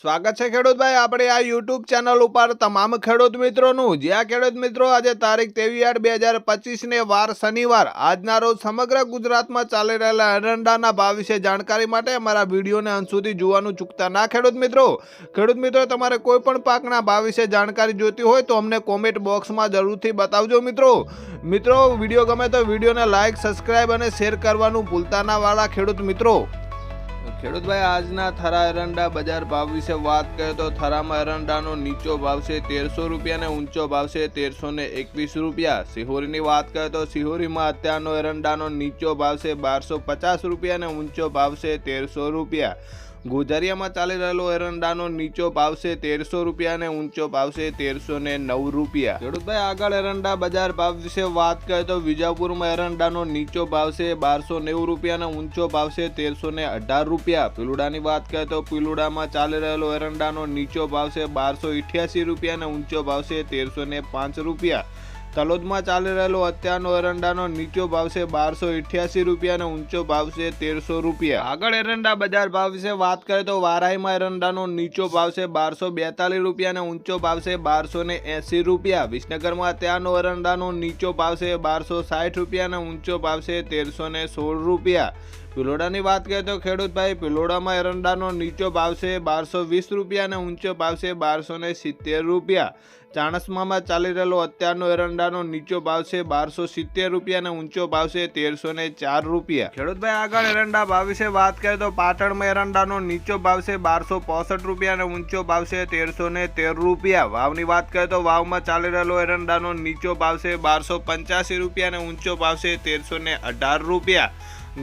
સ્વાગત છે ખેડૂતભાઈ, આપણે આ યુટ્યુબ ચેનલ ઉપર તમામ ખેડૂત મિત્રોનું. જ્યાં ખેડૂત મિત્રો આજે તારીખ તેવી આઠ બે હજાર પચીસને વાર શનિવાર, આજના રોજ સમગ્ર ગુજરાતમાં ચાલી રહેલા એરંડાના ભાવ વિશે જાણકારી માટે અમારા વિડીયોને અંત સુધી જોવાનું ચૂકતા ના ખેડૂત મિત્રો. ખેડૂત મિત્રો, તમારે કોઈ પણ પાકના ભાવ વિશે જાણકારી જોઈતી હોય તો અમને કોમેન્ટ બોક્સમાં જરૂરથી બતાવજો મિત્રો. મિત્રો, વીડિયો ગમે તો વિડીયોને લાઇક સબસ્ક્રાઇબ અને શેર કરવાનું ભૂલતા ના વાળા ખેડૂત મિત્રો. ખેડૂતભાઈ, આજના થરા એરંડા બજાર ભાવ વિશે વાત કરીએ તો થરામાં એરંડાનો નીચો ભાવ છે તેરસો રૂપિયા અને ઊંચો ભાવ છે તેરસો ને એકવીસ રૂપિયા. સિહોરીની વાત કરીએ તો સિહોરીમાં અત્યારનો એરંડાનો નીચો ભાવ છે બારસો પચાસ રૂપિયા અને ઊંચો ભાવ છે તેરસો રૂપિયા. ગોઝારિયામાં ચાલી રહેલો એરંડાનો નીચો ભાવ છે તેરસો રૂપિયા અને ઊંચો ભાવ છે તેરસો ને નવ રૂપિયા. ખેડૂતભાઈ, આગળ એરંડા બજાર ભાવ વિશે વાત કરીએ તો વિજાપુરમાં એરંડાનો નીચો ભાવ છે બારસો નેવું રૂપિયા અને ઊંચો ભાવ છે તેરસો ને અઢાર રૂપિયા. પીલુડાની વાત કરીએ તો પીલુડામાં ચાલી રહેલો એરંડાનો નીચો ભાવ છે બારસો ઇઠ્યાસી રૂપિયા અને ઊંચો ભાવ છે તેરસો ને પાંચ રૂપિયા. તલોદમાં ચાલી રહેલો અત્યારનો એરંડાનો નીચો ભાવ છે બારસો ઇઠ્યાસી રૂપિયા અને ઊંચો ભાવ છે તેરસો રૂપિયા. આગળ એરંડા બજાર ભાવ વિશે વાત કરીએ તો વારાઈમાં એરંડાનો નીચો ભાવ છે બારસો બેતાલીસ રૂપિયા અને ઊંચો ભાવ છે બારસો ને એંસી રૂપિયા. વિસનગરમાં અત્યારનો એરંડાનો નીચો ભાવ છે બારસો સાઠ રૂપિયા અને ઊંચો ભાવ છે તેરસો ને સોળ રૂપિયા. પિલોડાની વાત કરીએ તો ખેડૂતભાઈ પિલોડામાં એરંડાનો નીચો ભાવ છે બારસો વીસ રૂપિયા અને ઊંચો ભાવ છે બારસો ને સિત્તેર રૂપિયા. ચાણસમામાં ચાલી રહેલો અત્યારનો એરંડાનો નીચો ભાવ છે બારસો સિત્તેર રૂપિયા અને ઊંચો ભાવ છે તેરસો ને ચાર રૂપિયા. ખેડૂતભાઈ આગળ એરંડા ભાવ વિશે વાત કરીએ તો પાટણમાં એરંડાનો નીચો ભાવ છે બારસો પોસઠ રૂપિયા અને ઊંચો ભાવ છે તેરસો ને તેર રૂપિયા. વાવની વાત કરીએ તો વાવમાં ચાલી રહેલો એરંડાનો નીચો ભાવ છે બારસો પંચ્યાસી રૂપિયા અને ઊંચો ભાવ છે તેરસો ને અઢાર રૂપિયા.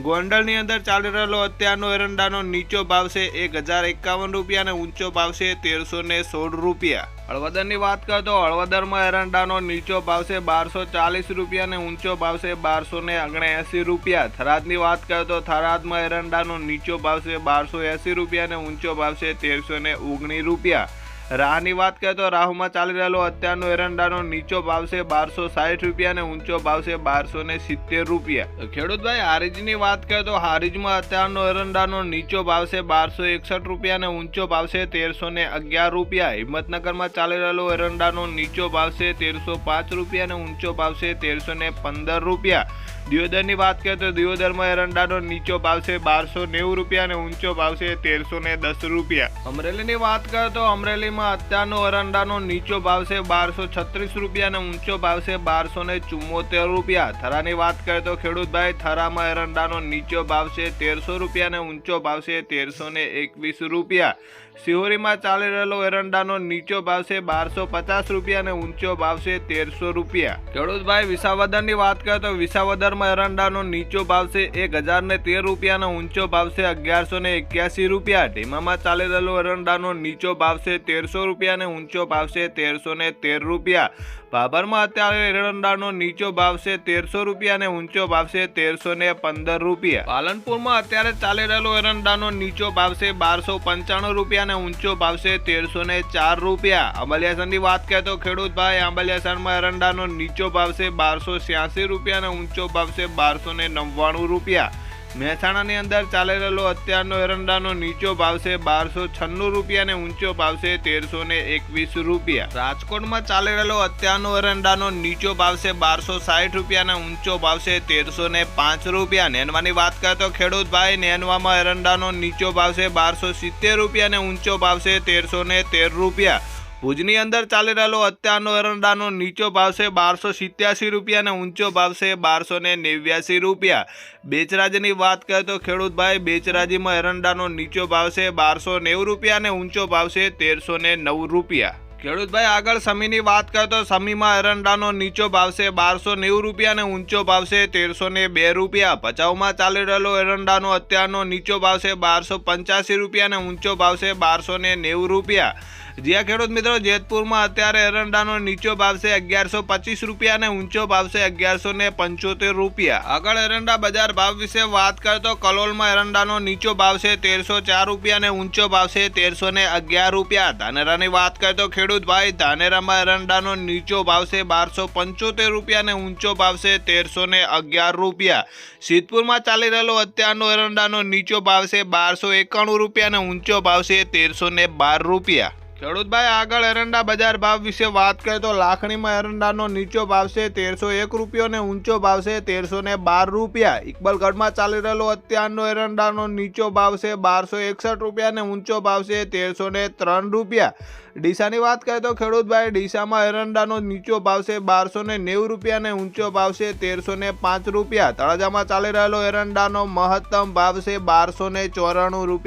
ગોંડલની અંદર ચાલી રહેલો અત્યારનો એરંડાનો નીચો ભાવ છે એક હજાર એકાવન રૂપિયા અને ઊંચો ભાવ છે તેરસો ને સોળ રૂપિયા. હળવદરની વાત કરો તો હળવદરમાં એરંડાનો નીચો ભાવ છે બારસો ચાલીસ રૂપિયા અને ઊંચો ભાવ છે બારસો ને ઓગણએંસી રૂપિયા. થરાદની વાત કરો તો થરાદમાં એરંડાનો નીચો ભાવ છે બારસો એંસી રૂપિયા અને ઊંચો ભાવ છે તેરસો ને ઓગણીસ રૂપિયા. રાહની વાત કરીએ તો રાહુમાં ચાલી રહેલો અત્યારનો એરંડાનો નીચો ભાવ છે બારસો સાઠ રૂપિયા અને ઊંચો ભાવ છે બારસો ને સિત્તેર રૂપિયા. ખેડૂતભાઈ હારીજની વાત કરીએ તો હારીજમાં અત્યારનો એરંડાનો નીચો ભાવ છે બારસો એકસઠ રૂપિયા અને ઊંચો ભાવ છે તેરસો ને અગિયાર રૂપિયા. હિંમતનગરમાં ચાલી રહેલો એરંડાનો નીચો ભાવ છે તેરસો પાંચ રૂપિયા અને ઊંચો ભાવ છે તેરસો ને પંદર રૂપિયા. દિયોદરની વાત કરીએ તો દિયોદરમાં એરંડાનો નીચો ભાવ છે બારસો નેવું રૂપિયા અને ઊંચો ભાવ છે તેરસો ને દસ રૂપિયા. અમરેલીની વાત કરીએ તો અમરેલીમાં અત્યારનો એરંડાનો નીચો ભાવ છે બારસો છત્રીસ રૂપિયા અને ઊંચો ભાવ છે બારસો ને ચુમ્મોતેર રૂપિયા. થરાની વાત કરીએ તો ખેડૂતભાઈ, થરામાં એરંડાનો નીચો ભાવ છે તેરસો રૂપિયા અને ઊંચો ભાવ છે તેરસો ને એકવીસ રૂપિયા. સિહોરીમાં ચાલી રહેલો એરંડાનો નીચો ભાવ છે બારસો પચાસ રૂપિયા અને ઊંચો ભાવ છે તેરસો રૂપિયા. ખેડૂતભાઈ વિસાવદરની વાત કરીએ તો વિસાવદરમાં એરંડાનો નીચો ભાવ છે એક હજારને તેર રૂપિયા અને ઊંચો ભાવ છે અગિયારસો ને એક્યાસી રૂપિયા. ઢીમામાં ચાલી રહેલો એરંડાનો નીચો ભાવ છે તેરસો રૂપિયા અને ઊંચો ભાવ છે તેરસો ને તેર રૂપિયા. ભાભરમાં અત્યારે એરંડાનો નીચો ભાવ છે તેરસો રૂપિયા અને ઊંચો ભાવ છે તેરસો ને પંદર રૂપિયા. પાલનપુરમાં અત્યારે ચાલી રહેલો એરંડાનો નીચો ભાવ છે બારસો પંચાણું રૂપિયા અને ઊંચો ભાવ છે તેરસો ને ચાર રૂપિયા. આંબલિયાસરની વાત કરીએ તો ખેડૂતભાઈ આંબલિયાસરમાં એરંડાનો નીચો ભાવ છે બારસો છ્યાસી રૂપિયા અને ઊંચો ભાવ છે બારસો ને નવ્વાણું રૂપિયા. મહેસાણાની અંદર ચાલી રહેલો અત્યારનો એરંડાનો નીચો ભાવ છે બારસો છન્નું રૂપિયા અને ઊંચો ભાવ છે તેરસો ને એકવીસ રૂપિયા. રાજકોટમાં ચાલી રહેલો અત્યારનો એરંડાનો નીચો ભાવ છે બારસો સાઠ રૂપિયા અને ઊંચો ભાવ છે તેરસો ને પાંચ રૂપિયા. નેનવાની વાત કરીએ તો ખેડૂત ભાઈ નેનવામાં એરંડાનો નીચો ભાવ છે બારસો સિત્તેર રૂપિયા અને ઊંચો ભાવ છે તેરસો ને તેર રૂપિયા. ભુજની અંદર ચાલી રહેલો અત્યારનો એરંડાનો નીચો ભાવ છે બારસો સિત્યાસી રૂપિયા અને ઊંચો ભાવ છે બારસો ને નેવ્યાસી રૂપિયા. બેચરાજની વાત કરીએ તો ખેડૂતભાઈ, બેચરાજીમાં એરંડાનો નીચો ભાવ છે બારસો નેવું રૂપિયા અને ઊંચો ભાવ છે તેરસો ને નવ રૂપિયા. ખેડૂતભાઈ, આગળ સમીની વાત કરીએ તો સમીમાં એરંડાનો નીચો ભાવ છે બારસો નેવું રૂપિયા અને ઊંચો ભાવ છે તેરસો ને બે રૂપિયા. ભચાઉમાં ચાલી રહેલો એરંડાનો અત્યારનો નીચો ભાવ છે બારસો પંચ્યાસી રૂપિયા અને ઊંચો ભાવ છે બારસો ને નેવું રૂપિયા. જ્યાં ખેડૂત મિત્રો, જેતપુરમાં અત્યારે એરંડાનો નીચો ભાવ છે અગિયારસો પચીસ રૂપિયા અને ઊંચો ભાવ છે અગિયારસો ને પંચોતેર રૂપિયા. આગળ એરંડા બજાર ભાવ વિશે વાત કરીએ તો કલોલમાં એરંડાનો નીચો ભાવ છે તેરસો ચાર રૂપિયા અને ઊંચો ભાવ છે તેરસો ને અગિયાર રૂપિયા. ધાનેરાની વાત કરે તો ખેડૂત ભાઈ, ધાનેરામાં એરંડાનો નીચો ભાવ છે બારસો પંચોતેર રૂપિયા અને ઊંચો ભાવ છે તેરસો ને અગિયાર રૂપિયા. સિદ્ધપુરમાં ચાલી રહેલો અત્યારનો એરંડાનો નીચો ભાવ છે બારસો એકાણું રૂપિયા અને ઊંચો ભાવ છે તેરસો ને બાર રૂપિયા. ખેડૂતભાઈ, આગળ એરંડા બજાર ભાવ વિશે વાત કરીએ તો લાખણીમાં એરંડાનો નીચો ભાવ છે તેરસો એક રૂપિયો અને ઊંચો ભાવ છે તેરસો ને બાર રૂપિયા. ઇકબલગઢમાં ચાલી રહેલો અત્યારનો એરંડાનો નીચો ભાવ છે બારસો એકસઠ રૂપિયા અને ઊંચો ભાવ છે તેરસો ને ત્રણ રૂપિયા. ડીસાની વાત કરીએ તો ખેડૂતભાઈ, ડીસામાં એરંડાનો નીચો ભાવ છે બારસો ને નેવું રૂપિયા અને ઊંચો ભાવ છે તેરસો ને પાંચ રૂપિયા. તળાજામાં ચાલી રહેલો એરંડાનો મહત્તમ ભાવ છે બારસો ને ચોરાણું રૂપિયા.